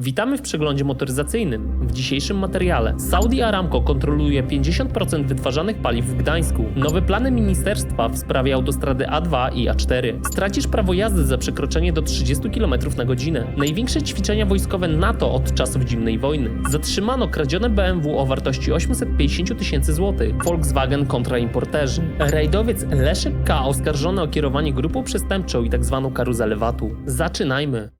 Witamy w przeglądzie motoryzacyjnym. W dzisiejszym materiale Saudi Aramco kontroluje 50% wytwarzanych paliw w Gdańsku. Nowe plany ministerstwa w sprawie autostrady A2 i A4. Stracisz prawo jazdy za przekroczenie do 30 km na godzinę. Największe ćwiczenia wojskowe NATO od czasów zimnej wojny. Zatrzymano kradzione BMW o wartości 850 tysięcy złotych. Volkswagen kontra importerzy. Rajdowiec Leszek K. oskarżony o kierowanie grupą przestępczą i tzw. karuzelę VAT-u. Zaczynajmy.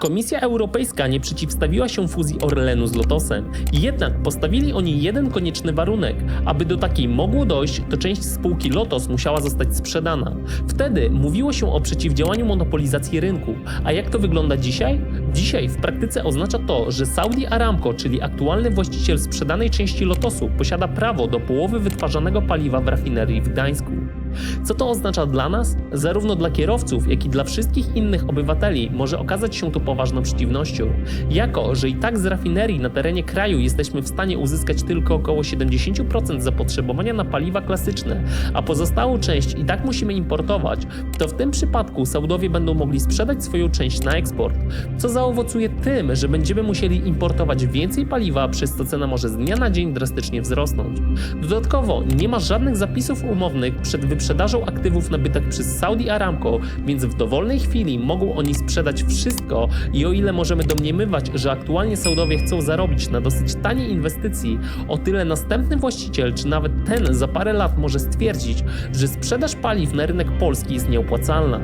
Komisja Europejska nie przeciwstawiła się fuzji Orlenu z Lotosem. Jednak postawili oni jeden konieczny warunek. Aby do takiej mogło dojść, to część spółki Lotos musiała zostać sprzedana. Wtedy mówiło się o przeciwdziałaniu monopolizacji rynku. A jak to wygląda dzisiaj? Dzisiaj w praktyce oznacza to, że Saudi Aramco, czyli aktualny właściciel sprzedanej części Lotosu, posiada prawo do połowy wytwarzanego paliwa w rafinerii w Gdańsku. Co to oznacza dla nas? Zarówno dla kierowców, jak i dla wszystkich innych obywateli może okazać się to poważną przeciwnością. Jako, że i tak z rafinerii na terenie kraju jesteśmy w stanie uzyskać tylko około 70% zapotrzebowania na paliwa klasyczne, a pozostałą część i tak musimy importować, to w tym przypadku Saudowie będą mogli sprzedać swoją część na eksport, co zaowocuje tym, że będziemy musieli importować więcej paliwa, przez co cena może z dnia na dzień drastycznie wzrosnąć. Dodatkowo nie ma żadnych zapisów umownych przed wyprzedażą aktywów nabytych przez Saudi Aramco, więc w dowolnej chwili mogą oni sprzedać wszystko i o ile możemy domniemywać, że aktualnie Saudowie chcą zarobić na dosyć taniej inwestycji, o tyle następny właściciel, czy nawet ten za parę lat może stwierdzić, że sprzedaż paliw na rynek polski jest nieopłacalna.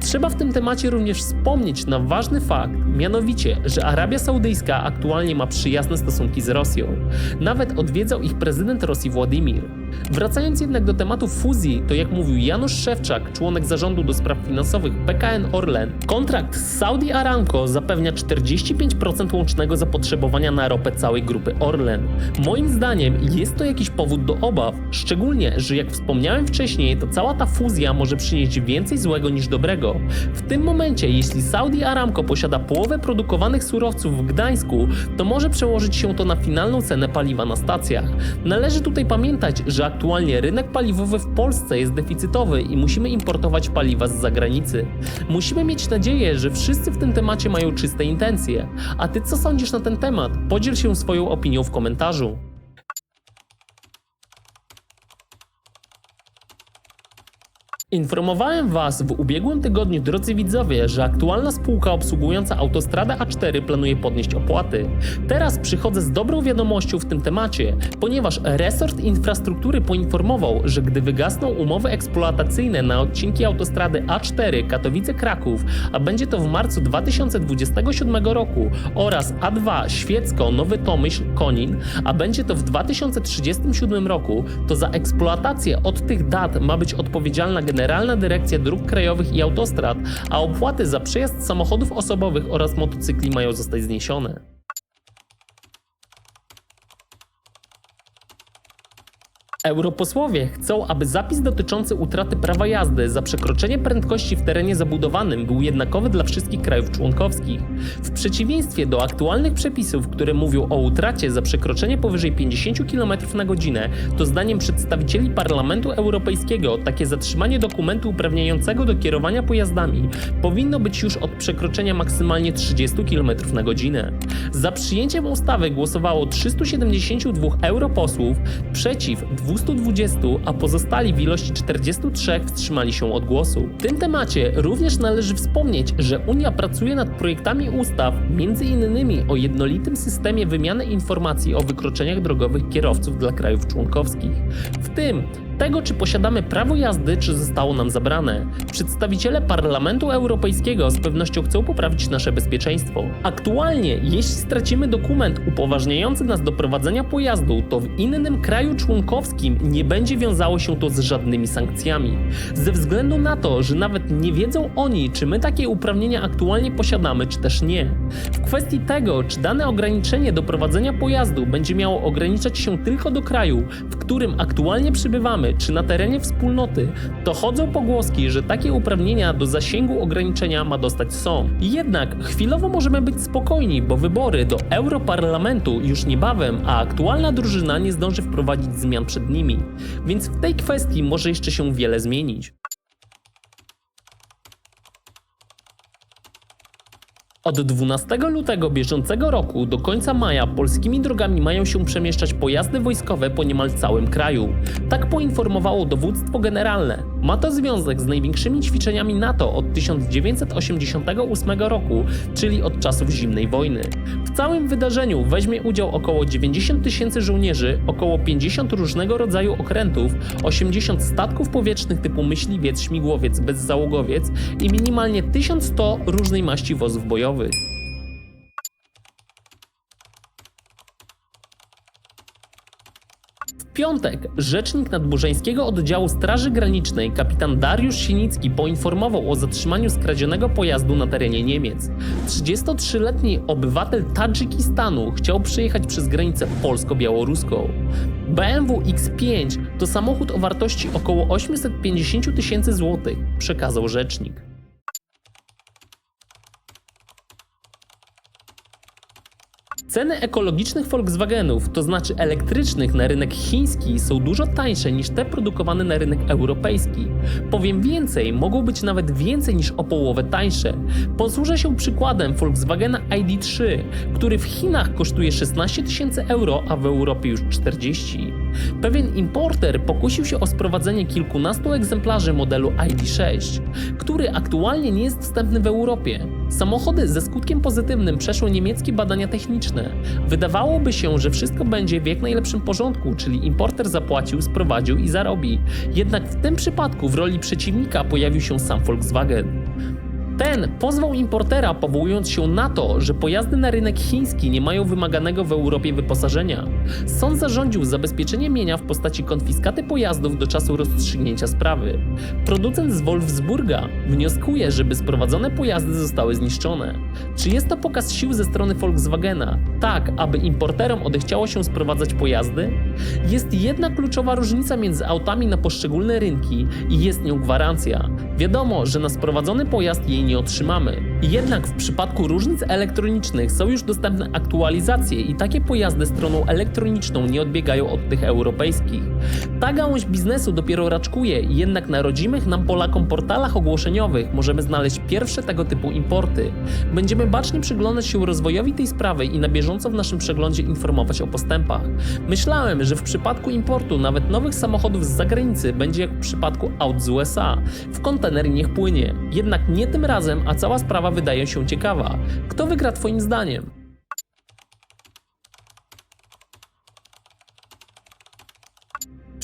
Trzeba w tym temacie również wspomnieć na ważny fakt, mianowicie, że Arabia Saudyjska aktualnie ma przyjazne stosunki z Rosją. Nawet odwiedzał ich prezydent Rosji Władimir. Wracając jednak do tematu fuzji, to jak mówił Janusz Szewczak, członek zarządu do spraw finansowych PKN Orlen, kontrakt z Saudi Aramco zapewnia 45% łącznego zapotrzebowania na ropę całej grupy Orlen. Moim zdaniem jest to jakiś powód do obaw, szczególnie, że jak wspomniałem wcześniej, to cała ta fuzja może przynieść więcej złego niż dobrego. W tym momencie, jeśli Saudi Aramco posiada połowę produkowanych surowców w Gdańsku, to może przełożyć się to na finalną cenę paliwa na stacjach. Należy tutaj pamiętać, że aktualnie rynek paliwowy w Polsce jest deficytowy i musimy importować paliwa z zagranicy. Musimy mieć nadzieję, że wszyscy w tym temacie mają czyste intencje. A ty co sądzisz na ten temat? Podziel się swoją opinią w komentarzu. Informowałem Was w ubiegłym tygodniu, drodzy widzowie, że aktualna spółka obsługująca autostradę A4 planuje podnieść opłaty. Teraz przychodzę z dobrą wiadomością w tym temacie, ponieważ resort infrastruktury poinformował, że gdy wygasną umowy eksploatacyjne na odcinki autostrady A4 Katowice-Kraków, a będzie to w marcu 2027 roku, oraz A2 Świecko-Nowy Tomyśl-Konin, a będzie to w 2037 roku, to za eksploatację od tych dat ma być odpowiedzialna Generalna Dyrekcja Dróg Krajowych i Autostrad, a opłaty za przejazd samochodów osobowych oraz motocykli mają zostać zniesione. Europosłowie chcą, aby zapis dotyczący utraty prawa jazdy za przekroczenie prędkości w terenie zabudowanym był jednakowy dla wszystkich krajów członkowskich. W przeciwieństwie do aktualnych przepisów, które mówią o utracie za przekroczenie powyżej 50 km na godzinę, to zdaniem przedstawicieli Parlamentu Europejskiego takie zatrzymanie dokumentu uprawniającego do kierowania pojazdami powinno być już od przekroczenia maksymalnie 30 km na godzinę. Za przyjęciem ustawy głosowało 372 europosłów, przeciw 220, a pozostali w ilości 43 wstrzymali się od głosu. W tym temacie również należy wspomnieć, że Unia pracuje nad projektami ustaw, m.in. o jednolitym systemie wymiany informacji o wykroczeniach drogowych kierowców dla krajów członkowskich. W tym tego, czy posiadamy prawo jazdy, czy zostało nam zabrane. Przedstawiciele Parlamentu Europejskiego z pewnością chcą poprawić nasze bezpieczeństwo. Aktualnie, jeśli stracimy dokument upoważniający nas do prowadzenia pojazdu, to w innym kraju członkowskim nie będzie wiązało się to z żadnymi sankcjami. Ze względu na to, że nawet nie wiedzą oni, czy my takie uprawnienia aktualnie posiadamy, czy też nie. W kwestii tego, czy dane ograniczenie do prowadzenia pojazdu będzie miało ograniczać się tylko do kraju, w którym aktualnie przybywamy, czy na terenie wspólnoty, to chodzą pogłoski, że takie uprawnienia do zasięgu ograniczenia ma dostać sąd. Jednak chwilowo możemy być spokojni, bo wybory do Europarlamentu już niebawem, a aktualna drużyna nie zdąży wprowadzić zmian przed nimi. Więc w tej kwestii może jeszcze się wiele zmienić. Od 12 lutego bieżącego roku do końca maja polskimi drogami mają się przemieszczać pojazdy wojskowe po niemal całym kraju. Tak poinformowało dowództwo generalne. Ma to związek z największymi ćwiczeniami NATO od 1988 roku, czyli od czasów zimnej wojny. W całym wydarzeniu weźmie udział około 90 tysięcy żołnierzy, około 50 różnego rodzaju okrętów, 80 statków powietrznych typu myśliwiec, śmigłowiec, bezzałogowiec i minimalnie 1100 różnej maści wozów bojowych. W piątek rzecznik nadburzeńskiego oddziału Straży Granicznej kapitan Dariusz Sienicki poinformował o zatrzymaniu skradzionego pojazdu na terenie Niemiec. 33-letni obywatel Tadżykistanu chciał przejechać przez granicę polsko-białoruską. BMW X5 to samochód o wartości około 850 tysięcy złotych, przekazał rzecznik. Ceny ekologicznych Volkswagenów, to znaczy elektrycznych na rynek chiński, są dużo tańsze niż te produkowane na rynek europejski. Powiem więcej, mogą być nawet więcej niż o połowę tańsze. Posłużę się przykładem Volkswagena ID3, który w Chinach kosztuje 16 tysięcy euro, a w Europie już 40. Pewien importer pokusił się o sprowadzenie kilkunastu egzemplarzy modelu ID6, który aktualnie nie jest dostępny w Europie. Samochody ze skutkiem pozytywnym przeszły niemieckie badania techniczne. Wydawałoby się, że wszystko będzie w jak najlepszym porządku, czyli importer zapłacił, sprowadził i zarobi. Jednak w tym przypadku w roli przeciwnika pojawił się sam Volkswagen. Ten pozwał importera, powołując się na to, że pojazdy na rynek chiński nie mają wymaganego w Europie wyposażenia. Sąd zarządził zabezpieczenie mienia w postaci konfiskaty pojazdów do czasu rozstrzygnięcia sprawy. Producent z Wolfsburga wnioskuje, żeby sprowadzone pojazdy zostały zniszczone. Czy jest to pokaz sił ze strony Volkswagena? Tak, aby importerom odechciało się sprowadzać pojazdy? Jest jedna kluczowa różnica między autami na poszczególne rynki i jest nią gwarancja. Wiadomo, że na sprowadzony pojazd jej nie otrzymamy. Jednak w przypadku różnic elektronicznych są już dostępne aktualizacje i takie pojazdy stroną elektroniczną nie odbiegają od tych europejskich. Ta gałąź biznesu dopiero raczkuje, jednak na rodzimych nam Polakom portalach ogłoszeniowych możemy znaleźć pierwsze tego typu importy. Będziemy bacznie przyglądać się rozwojowi tej sprawy i na bieżąco w naszym przeglądzie informować o postępach. Myślałem, że w przypadku importu nawet nowych samochodów z zagranicy będzie jak w przypadku aut z USA. W kontener niech płynie. Jednak nie tym razem, a cała sprawa wydaje się ciekawa. Kto wygra Twoim zdaniem?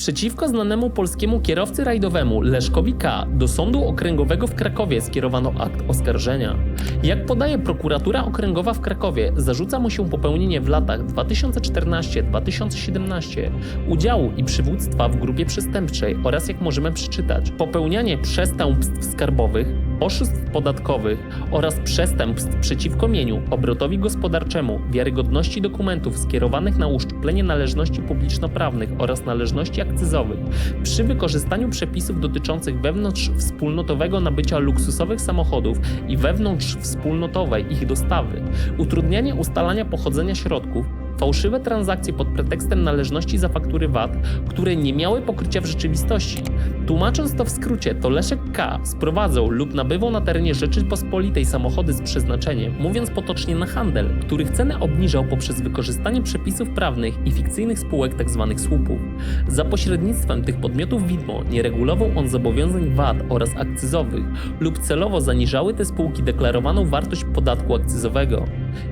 Przeciwko znanemu polskiemu kierowcy rajdowemu Leszkowi K. do Sądu Okręgowego w Krakowie skierowano akt oskarżenia. Jak podaje prokuratura okręgowa w Krakowie, zarzuca mu się popełnienie w latach 2014-2017 udziału i przywództwa w grupie przestępczej oraz, jak możemy przeczytać, popełnianie przestępstw skarbowych, oszustw podatkowych oraz przestępstw przeciwko mieniu, obrotowi gospodarczemu, wiarygodności dokumentów skierowanych na uszczuplenie należności publiczno-prawnych oraz należności akcyzowych przy wykorzystaniu przepisów dotyczących wewnątrz wspólnotowego nabycia luksusowych samochodów i wewnątrz wspólnotowej ich dostawy, utrudnianie ustalania pochodzenia środków, fałszywe transakcje pod pretekstem należności za faktury VAT, które nie miały pokrycia w rzeczywistości. Tłumacząc to w skrócie, to Leszek K. sprowadzał lub nabywał na terenie Rzeczypospolitej samochody z przeznaczeniem, mówiąc potocznie na handel, których cenę obniżał poprzez wykorzystanie przepisów prawnych i fikcyjnych spółek tzw. słupów. Za pośrednictwem tych podmiotów widmo nie regulował on zobowiązań VAT oraz akcyzowych lub celowo zaniżały te spółki deklarowaną wartość podatku akcyzowego.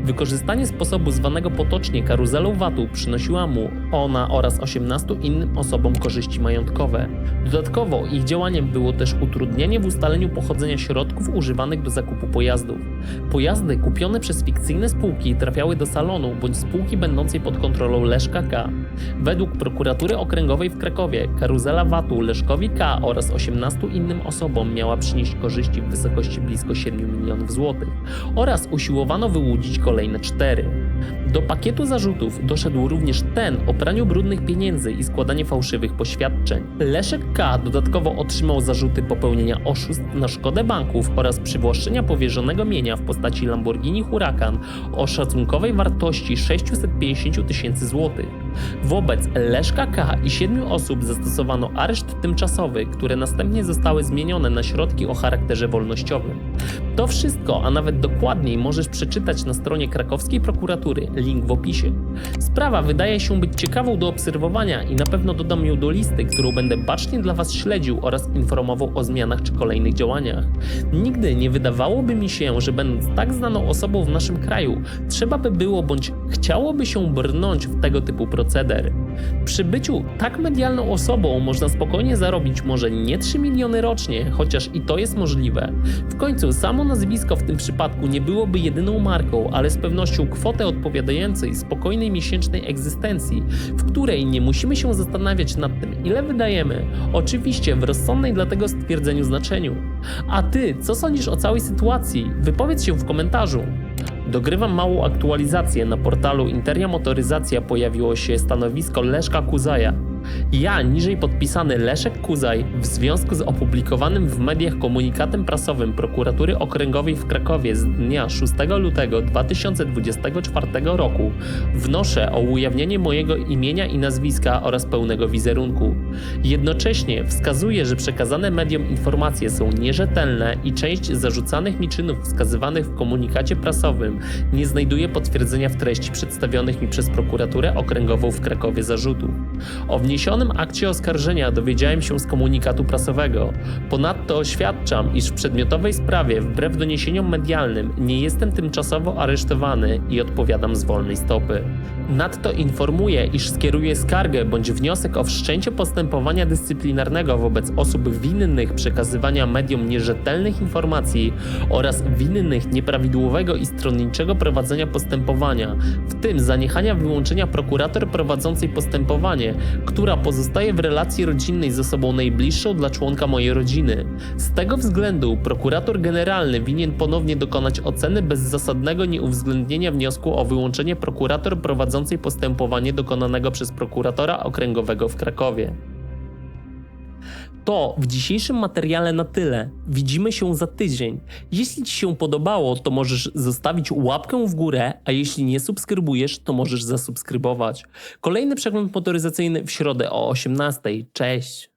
Wykorzystanie sposobu zwanego potocznie karuzelą VAT-u przynosiła mu ona oraz 18 innym osobom korzyści majątkowe. Dodatkowo ich działaniem było też utrudnianie w ustaleniu pochodzenia środków używanych do zakupu pojazdów. Pojazdy kupione przez fikcyjne spółki trafiały do salonu bądź spółki będącej pod kontrolą Leszka K. Według prokuratury okręgowej w Krakowie karuzela VAT-u Leszkowi K oraz 18 innym osobom miała przynieść korzyści w wysokości blisko 7 milionów złotych oraz usiłowano wyłudzić kolejne cztery. Do pakietu zarzutów doszedł również ten o praniu brudnych pieniędzy i składanie fałszywych poświadczeń. Leszek K. dodatkowo otrzymał zarzuty popełnienia oszustw na szkodę banków oraz przywłaszczenia powierzonego mienia w postaci Lamborghini Huracan o szacunkowej wartości 650 tysięcy złotych. Wobec Leszka K. i siedmiu osób zastosowano areszt tymczasowy, które następnie zostały zmienione na środki o charakterze wolnościowym. To wszystko, a nawet dokładniej możesz przeczytać na stronie krakowskiej prokuratury, link w opisie. Sprawa wydaje się być ciekawą do obserwowania i na pewno dodam ją do listy, którą będę bacznie dla Was śledził oraz informował o zmianach czy kolejnych działaniach. Nigdy nie wydawałoby mi się, że będąc tak znaną osobą w naszym kraju, trzeba by było bądź chciałoby się brnąć w tego typu proceder. Przy byciu tak medialną osobą można spokojnie zarobić może nie 3 miliony rocznie, chociaż i to jest możliwe. W końcu samo nazwisko w tym przypadku nie byłoby jedyną marką, ale z pewnością kwotę odpowiadającej spokojnej miesięcznej egzystencji, w której nie musimy się zastanawiać nad tym, ile wydajemy. Oczywiście w rozsądnej dla tego stwierdzeniu znaczeniu. A ty, co sądzisz o całej sytuacji? Wypowiedz się w komentarzu. Dogrywam małą aktualizację. Na portalu Interia Motoryzacja pojawiło się stanowisko Leszka Kuzaja. Ja, niżej podpisany Leszek Kuzaj, w związku z opublikowanym w mediach komunikatem prasowym Prokuratury Okręgowej w Krakowie z dnia 6 lutego 2024 roku, wnoszę o ujawnienie mojego imienia i nazwiska oraz pełnego wizerunku. Jednocześnie wskazuję, że przekazane mediom informacje są nierzetelne i część zarzucanych mi czynów wskazywanych w komunikacie prasowym nie znajduje potwierdzenia w treści przedstawionych mi przez Prokuraturę Okręgową w Krakowie zarzutów. O wniesionym akcie oskarżenia dowiedziałem się z komunikatu prasowego. Ponadto oświadczam, iż w przedmiotowej sprawie, wbrew doniesieniom medialnym, nie jestem tymczasowo aresztowany i odpowiadam z wolnej stopy. Nadto informuję, iż skieruję skargę bądź wniosek o wszczęcie postępowania dyscyplinarnego wobec osób winnych przekazywania mediom nierzetelnych informacji oraz winnych nieprawidłowego i stronniczego prowadzenia postępowania, w tym zaniechania wyłączenia prokurator prowadzącej postępowanie, która pozostaje w relacji rodzinnej z osobą najbliższą dla członka mojej rodziny. Z tego względu prokurator generalny winien ponownie dokonać oceny bezzasadnego nieuwzględnienia wniosku o wyłączenie prokurator prowadzącej postępowanie dokonanego przez prokuratora okręgowego w Krakowie. To w dzisiejszym materiale na tyle. Widzimy się za tydzień. Jeśli Ci się podobało, to możesz zostawić łapkę w górę, a jeśli nie subskrybujesz, to możesz zasubskrybować. Kolejny przegląd motoryzacyjny w środę o 18:00. Cześć!